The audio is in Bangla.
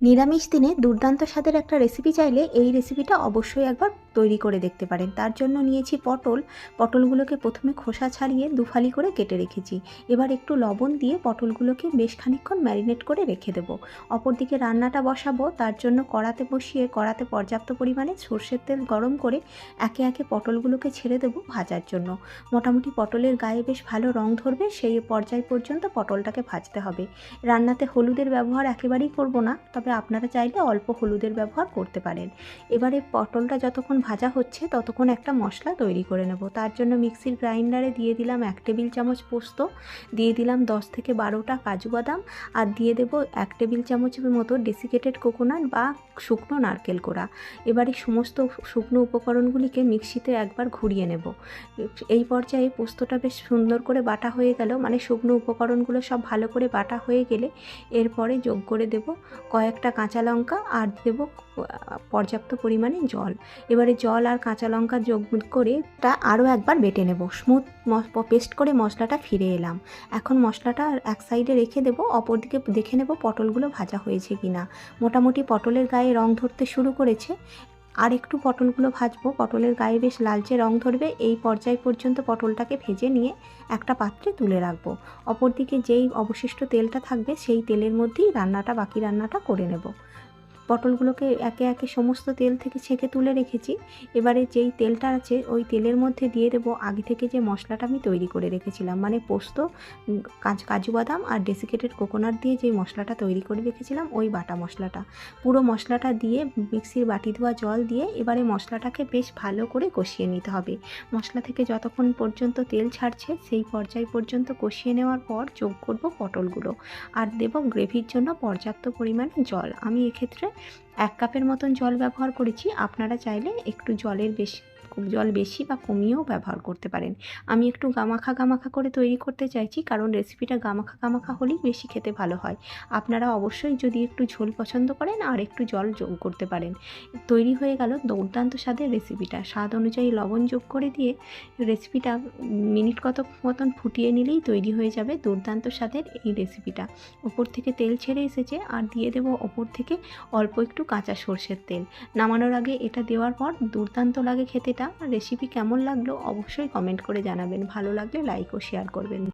নিরামিষ দিনে দুর্দান্ত স্বাদের একটা রেসিপি চাইলে এই রেসিপিটা অবশ্যই একবার তৈরি করে দেখতে পারেন। তার জন্য নিয়েছি পটল। পটলগুলোকে প্রথমে খোসা ছাড়িয়ে দুফালি করে কেটে রেখেছি। এবার একটু লবণ দিয়ে পটলগুলোকে বেশ খানিকক্ষণ ম্যারিনেট করে রেখে দেবো। অপরদিকে রান্নাটা বসাবো। তার জন্য কড়াতে বসিয়ে, কড়াতে পর্যাপ্ত পরিমাণে সর্ষের তেল গরম করে একে একে পটলগুলোকে ছেড়ে দেবো ভাজার জন্য। মোটামুটি পটলের গায়ে বেশ ভালো রং ধরবে, সেই পর্যায় পর্যন্ত পটলটাকে ভাজতে হবে। রান্নাতে হলুদের ব্যবহার একেবারেই করব না, তবে আপনারা চাইলে অল্প হলুদের ব্যবহার করতে পারেন। এবারে পটলটা যতক্ষণ ভাজা হচ্ছে, ততক্ষণ একটা মশলা তৈরি করে নেব। তার জন্য মিক্সির গ্রাইন্ডারে দিয়ে দিলাম এক টেবিল চামচ পোস্ত, দিয়ে দিলাম দশ থেকে বারোটা কাজু বাদাম, আর দিয়ে দেবো এক টেবিল চামচের মতো ডেসিকেটেড কোকোনাট বা শুকনো নারকেল কোড়া। এবারে সমস্ত শুকনো উপকরণগুলিকে মিক্সিতে একবার ঘুরিয়ে নেব। এই পর্যায়ে পোস্তটা বেশ সুন্দর করে বাটা হয়ে গেল। মানে শুকনো উপকরণগুলো সব ভালো করে বাটা হয়ে গেলে এরপরে যোগ করে দেব কয়েকটা কাঁচা লঙ্কা আর দেবো পর্যাপ্ত পরিমাণে জল। এবারে জল আর কাঁচা লঙ্কা যোগ করে তা আরও একবার বেটে নেব। স্মুথ পেস্ট করে মশলাটা ফিরে এলাম। এখন মশলাটা এক সাইডে রেখে দেবো অপরদিকে দেখে নেব পটলগুলো ভাজা হয়েছে কি না মোটামুটি পটলের গায়ে রং ধরতে শুরু করেছে। আর একটু পটলগুলো ভাজবো। পটলের গায়ে বেশ লালচে রং ধরবে। এই পর্যায় পর্যন্ত পটলটাকে ভেজে নিয়ে একটা পাত্রে তুলে রাখব। অপরদিকে যেই অবশিষ্ট তেলটা থাকবে, সেই তেলের মধ্যেই রান্নাটা, বাকি রান্নাটা করে নেব। পটলগুলোকে একে একে সমস্ত তেল থেকে ছেঁকে তুলে রেখেছি। এবারে যেই তেলটা আছে, ওই তেলের মধ্যে দিয়ে দেবো আগে থেকে যে মশলাটা আমি তৈরি করে রেখেছিলাম। মানে পোস্ত কাজ কাজু বাদাম আর ডেসিকেটেড কোকোনাট দিয়ে যে মশলাটা তৈরি করে রেখেছিলাম, ওই বাটা মশলাটা। পুরো মশলাটা দিয়ে মিক্সির বাটি ধোয়া জল দিয়ে এবারে মশলাটাকে বেশ ভালো করে কষিয়ে নিতে হবে। মশলা থেকে যতক্ষণ পর্যন্ত তেল ছাড়ছে, সেই পর্যায় পর্যন্ত কষিয়ে নেওয়ার পর যোগ করব পটলগুলো। আর দেব গ্রেভির জন্য পর্যাপ্ত পরিমাণে জল। আমি এক্ষেত্রে এক কাপের মতন জল ব্যবহার করেছি। আপনারা চাইলে একটু জলের বেশি জল বেশি বা কমিয়েও ব্যবহার করতে পারেন। আমি একটু গামাখা গামাখা করে তৈরি করতে চাইছি, কারণ রেসিপিটা গামাখা গামাখা হলেই বেশি খেতে ভালো হয়। আপনারা অবশ্যই যদি একটু ঝোল পছন্দ করেন, আর একটু জল যোগ করতে পারেন। তৈরি হয়ে গেল দুর্দান্ত স্বাদের রেসিপিটা স্বাদ অনুযায়ী লবণ যোগ করে দিয়ে রেসিপিটা মিনিট কত মতন ফুটিয়ে নিলেই তৈরি হয়ে যাবে দুর্দান্ত স্বাদের এই রেসিপিটা ওপর থেকে তেল ছেড়ে এসেছে, আর দিয়ে দেবো ওপর থেকে অল্প একটু কাঁচা সর্ষের তেল। নামানোর আগে এটা দেওয়ার পর দুর্দান্ত লাগে খেতেটা রেসিপি কেমন লাগল অবশ্যই কমেন্ট করে জানাবেন। ভালো লাগলে লাইক ও শেয়ার করবেন।